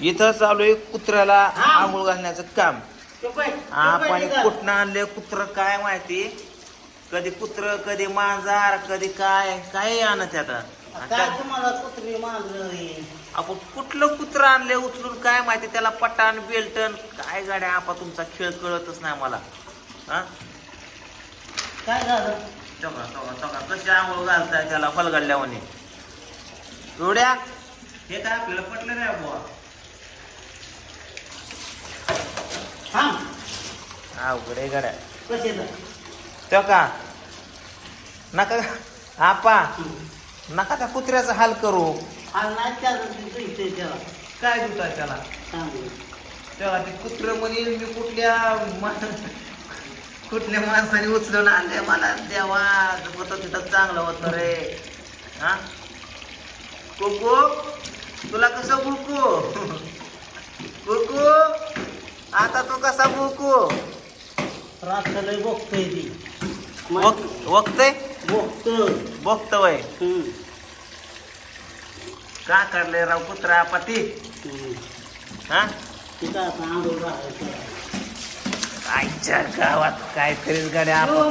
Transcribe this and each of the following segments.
इथं चालू आहे कुत्र्याला आंघोळ घालण्याचं काम. आपण. कुठनं आणले कुत्र काय माहिती? कधी कुत्र कधी मांजार कधी काय काय आणत आता? आपण कुठलं कुत्र आणले उचलून काय माहिती? त्याला पटाण बेल्टन काय गाड्या आपा तुमचा खेळ कळतच नाही मला हा? काय झालं? चौका चौका चौका कशी आंघोळ घालताय त्याला फलगडल्यावानी? एवढ्या? हे काय आपल्याला पटलं नाही बुवा. अवघड आहे गाड्या कसे तो का? नका आपा. नका त्या कुत्र्याचा हाल करू? काय दुटा त्याला चांगलं तेव्हा ते कुत्र म्हणेल मी कुठल्या कुठल्या माणसाने उचलून आणले मला? देवा होत तिथं चांगलं होतं रे. हा? कुकू तुला कसं बुकू कुकू आता तू कसा बुकू रात्र लय बघतोय ती बघतोय बघतोय हम्म, का काढले राव कुत्रा पती. हा? तिथं असं आंघोळ राहायचं आईच्या गावात काय तरीच गाड्या हो,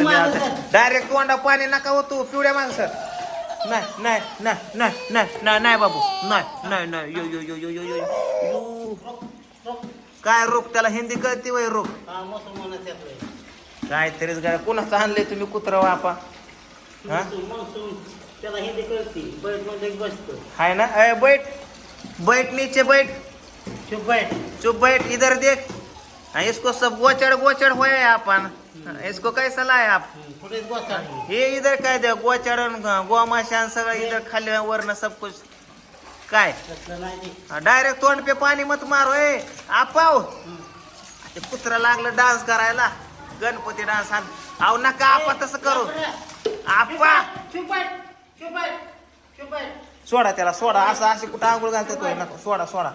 डायरेक्ट तोंडा पाणी नका होतो पिवड्या माणसं नाही नाही नाही नाही नाही नाही नाही बाबू. नाही नाही नाही. यो यो यो यो यो यो. यो काय रोग त्याला हिंदी कळते वय रोग हा काय तरीच गाड्या कोणाचं आणलंय तुम्ही कुत्रा वापा? हा? मान्सून त्याला हिंदी कळते बैठमध्ये बसतो हाय ना? अय बैठ. बैठ नीचे बैठ. चुप बैठ. चुप बैठ इधर देख. हाँ, इसको सब गोचड़ गोचड़ होए अपन इसको कैसा लाए आप? हे इधर काय द्या गोचरण गोमाशान सगळं इधर खाली वरनं सब कुछ. काय. डायरेक्ट तोंड पे पाणी मत मारो ए. आपाव. ते कुत्रा लागलं डान्स करायला. गणपती डान्स आव नका आपा तसं करू. आपा. सोडा त्याला सोडा. असं असे कुठं आंघोळ घालतात होय नका. सोडा सोडा.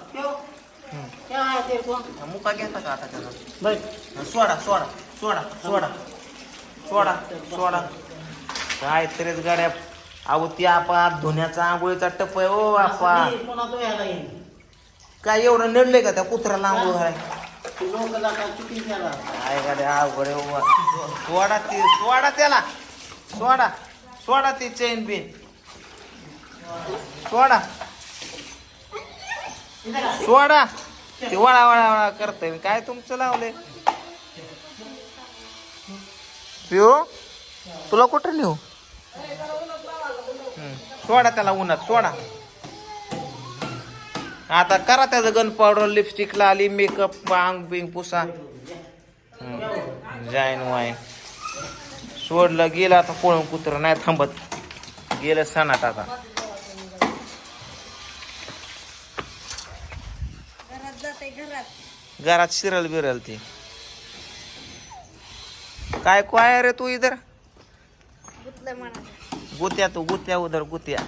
मुका घेता का आता त्याला सोडा सोडा सोडा सोडा. सोडा सोडा. काय तरीच गाड्या. अहो ती आपा धुण्याचा आंघोळीचा टप आहे ओ आपा. तो काय एवढं नडलंय का त्या कुत्र्याला आंघोळ घालाय लोक जातात चुकी त्याला काय गाड्या अवघड आहे उभा. सोडा ती सोडा त्याला. सोडा सोडा ती चैन बिन सोडा. इथं का? सोडा. ती वळा वळा वळा करतय. काय तुमचं लावले पिओ तुला कुठं नेऊ? हम्म. सोडा त्याला उन्हात सोडा. आता करा त्याचं गन पावडर लिपस्टिक लाली मेकअप अंग बिंग पुसा. जाईन वाईन. सोडलं गेलं आता पळून कुत्र नाही थांबत. गेलं सणात आता. घरात शिरल बिरल ती. काय काय रे तू इधर? गुत्या तू गुत्या उधर गुत्या.